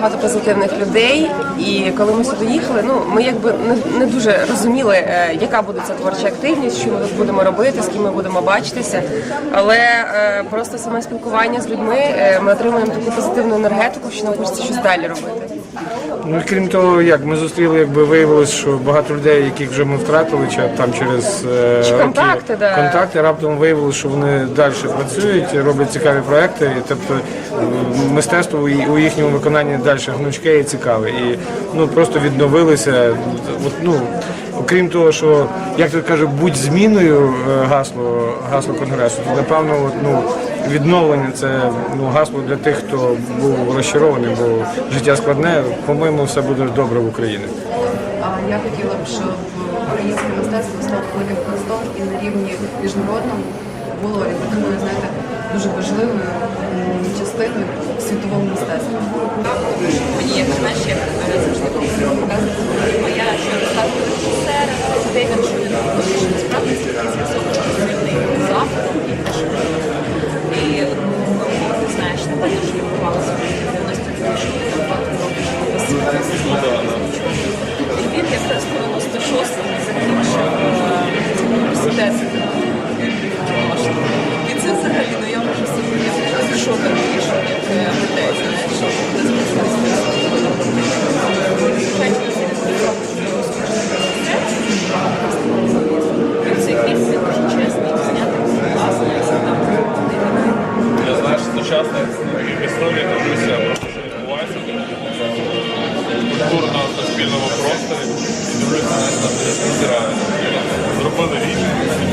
багато позитивних людей. І коли ми сюди їхали, ну ми якби не, не дуже розуміли, е, яка буде ця творча активність, що ми тут будемо робити, з ким ми будемо бачитися. Але е, просто саме спілкування з людьми е, ми отримуємо таку позитивну енергетику, що нам хочеться щось далі робити. Ну і крім того, як ми зустріли, якби виявилось, що багато людей, яких вже ми втратили, чи там через е, Чи роки контакти, да. контакти, раптом виявилось, що вони далі працюють, роблять цікаві проекти. І, тобто мистецтво у ї- у їхньому виконанні далі гнучке і цікаве. І ну просто відновилися. От, ну, окрім того, що як то кажуть, будь зміною е, гасло гасло конгресу, то напевно, от, ну. Відновлення це ну гасло для тих, хто був розчарований, бо життя складне. По-моєму, все буде добре в Україні. А я хотіла б, щоб українське мистецтво стало великим і на рівні міжнародному було, знаєте, дуже важливою частиною світового мистецтва. Мені як знаєш,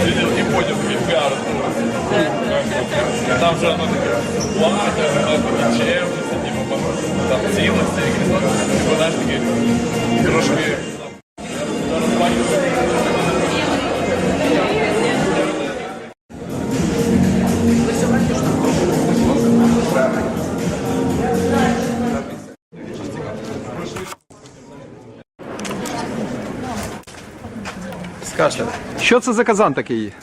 і понял, такий пиар. Там же оно такое плаття, такі чемності, типа, там цінності, якісь знаєш, такі трошки. Що це за казан такий?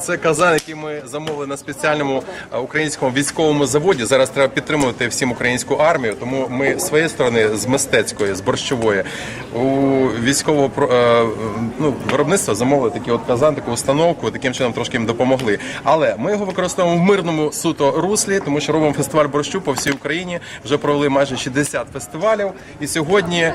Це казан, який ми замовили на спеціальному українському військовому заводі. Зараз треба підтримувати всім українську армію. Тому ми з своєї сторони, з мистецької, з борщової, у військового е, ну, виробництва замовили такий от казан, таку установку. Таким чином трошки їм допомогли. Але ми його використовуємо в мирному суто руслі, тому що робимо фестиваль борщу по всій Україні. Вже провели майже 60 фестивалів. І сьогодні е,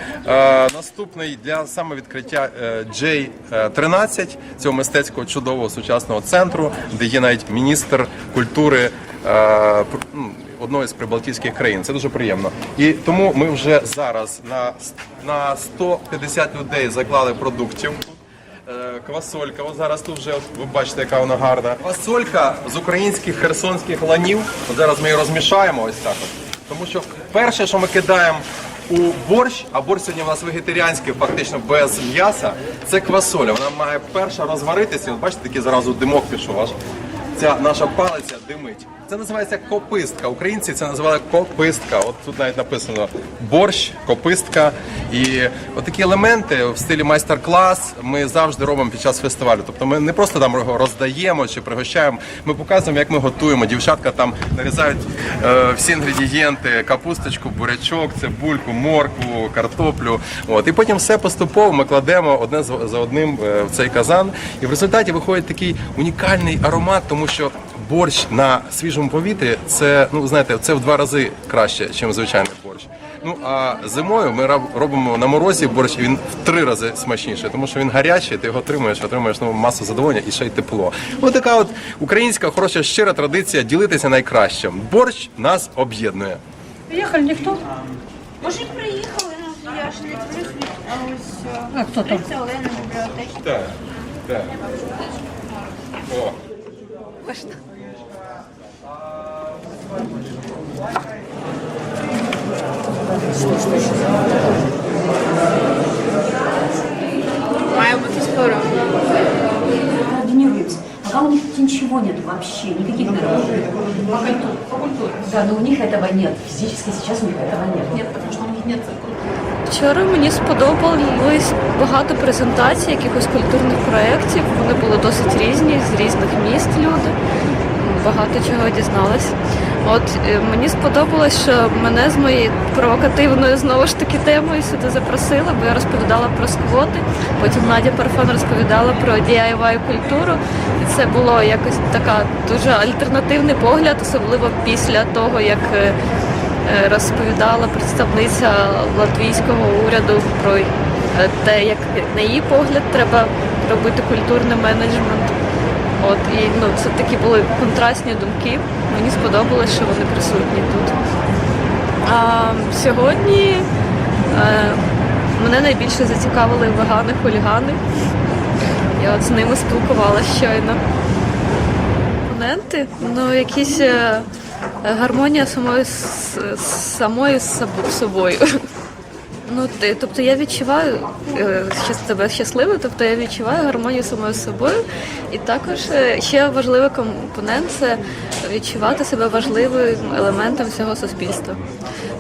наступний для саме відкриття е, J13, цього мистецького чудового сучасного центру, де є навіть міністр культури. е, ну, Одної з прибалтійських країн це дуже приємно, і тому ми вже зараз на на 150 людей заклали продуктів. Е, Квасолька, от зараз тут вже ви бачите, яка вона гарна. Квасолька з українських херсонських ланів. От зараз ми її розмішаємо ось так. От. Тому що перше, що ми кидаємо у борщ, а борщ сьогодні у нас вегетаріанський, фактично без м'яса, це квасоля. Вона має перша розваритися. От бачите, такий зразу димок пішов аж. Ця наша палиця димить. Це називається копистка. Українці це називали копистка. От тут навіть написано борщ, копистка. І отакі елементи в стилі майстер-клас ми завжди робимо під час фестивалю. Тобто ми не просто там його роздаємо чи пригощаємо. Ми показуємо, як ми готуємо. Дівчатка там нарізають е, всі інгредієнти: капусточку, бурячок, цибульку, моркву, картоплю. От і потім все поступово ми кладемо одне за одним е, в цей казан. І в результаті виходить такий унікальний аромат, тому що борщ на свіжому повітрі це ну знаєте, це в два рази краще, ніж звичайний борщ. Ну а зимою ми робимо на морозі борщ, і він в три рази смачніше, тому що він гарячий, ти його отримуєш, отримуєш ну, масу задоволення і ще й тепло. Ось така от українська хороша щира традиція ділитися найкращим. Борщ нас об'єднує. Приїхали ніхто? Може, і приїхали, ну я ж не а ось А хто там? це Олена бібліотечна. Так, так. О. Має бути скоро. Координируются. Пока у них ничего нет вообще, никаких дорожек. По культуре. По культуре. Да, но у них этого нет. Физически сейчас у них этого нет. Нет, потому что у них нет Вчора мені сподобалось багато презентацій, якихось культурних проєктів. Вони були досить різні, з різних міст люди. Багато чого дізналась. От е, мені сподобалось, що мене з моєю провокативною знову ж таки темою сюди запросили, бо я розповідала про сквоти. Потім Надя Парфан розповідала про DIY культуру. І це було якось така дуже альтернативний погляд, особливо після того, як е, е, розповідала представниця латвійського уряду про те, як на її погляд треба робити культурний менеджмент. От і ну це такі були контрастні думки. Мені сподобалось, що вони присутні тут. А сьогодні е, мене найбільше зацікавили вегани-хулігани. Я от з ними спілкувалася щойно. Компоненти, ну якісь е, гармонія самою з самою собою. Ну, ти, тобто я відчуваю е, себе щасливою, тобто я відчуваю гармонію самою собою. І також е, ще важливий компонент це відчувати себе важливим елементом всього суспільства.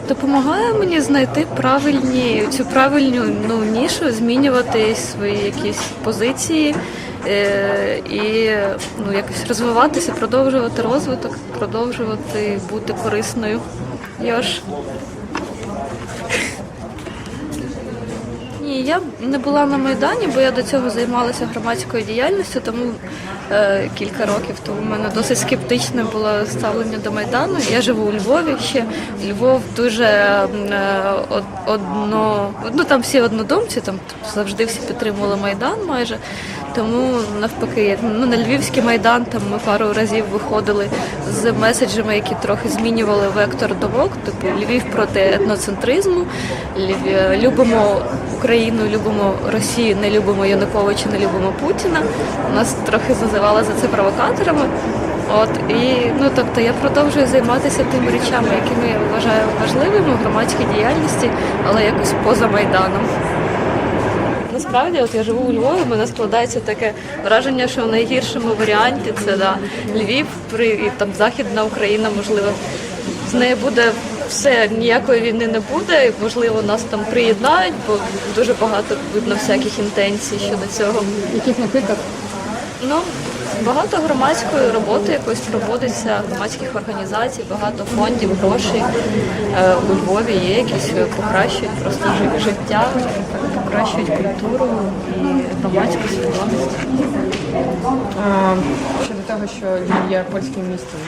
Допомагає мені знайти правильні цю правильну ну, нішу, змінювати свої якісь позиції е, і ну, якось розвиватися, продовжувати розвиток, продовжувати бути корисною. Йош. Ні, я не була на Майдані, бо я до цього займалася громадською діяльністю, тому е, кілька років тому в мене досить скептичне було ставлення до Майдану. Я живу у Львові ще. Львов дуже е, одно, ну там всі однодумці, там завжди всі підтримували Майдан майже. Тому навпаки, ну на Львівський майдан там ми пару разів виходили з меседжами, які трохи змінювали вектор думок. Типу Львів проти етноцентризму, Львів, любимо Україну, любимо Росію, не любимо Януковича, не любимо Путіна. Нас трохи називали за це провокаторами. От і ну тобто я продовжую займатися тими речами, якими я вважаю важливими в громадській діяльності, але якось поза майданом. Насправді, от я живу у Львові, в мене складається таке враження, що в найгіршому варіанті це да, Львів, при і там Західна Україна, можливо, з нею буде все, ніякої війни не буде. Можливо, нас там приєднають, бо дуже багато видно всяких інтенцій щодо цього. Яких, наприклад, Ну, багато громадської роботи якось проводиться, громадських організацій, багато фондів, грошей. Е, У Львові є якісь е, покращують просто життя, покращують культуру і громадську свідомість. щодо того, що Львів є польським містом.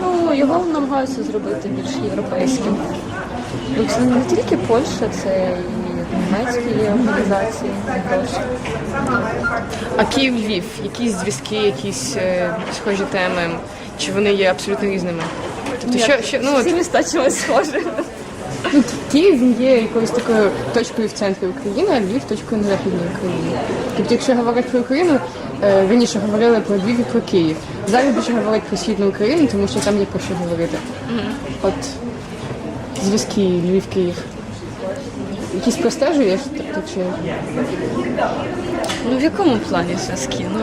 Ну, його намагаються зробити більш європейським. Ну, це не тільки Польща, це і німецькі організації, гроші. А Київ Львів, якісь зв'язки, якісь е, схожі теми, чи вони є абсолютно різними? Тобто, що, що ну Всі от, міста чогось схожі. ну, Київ є якоюсь такою точкою в центрі України, а Львів точкою на західній Україні. Тобто, якщо говорити про Україну, е, раніше говорили про Львів і про Київ. Зараз більше говорять про східну Україну, тому що там є про що говорити. От зв'язки Львів-Київ. Якісь простежуєш? Тобто, чи... Ну в якому плані зв'язки? Ну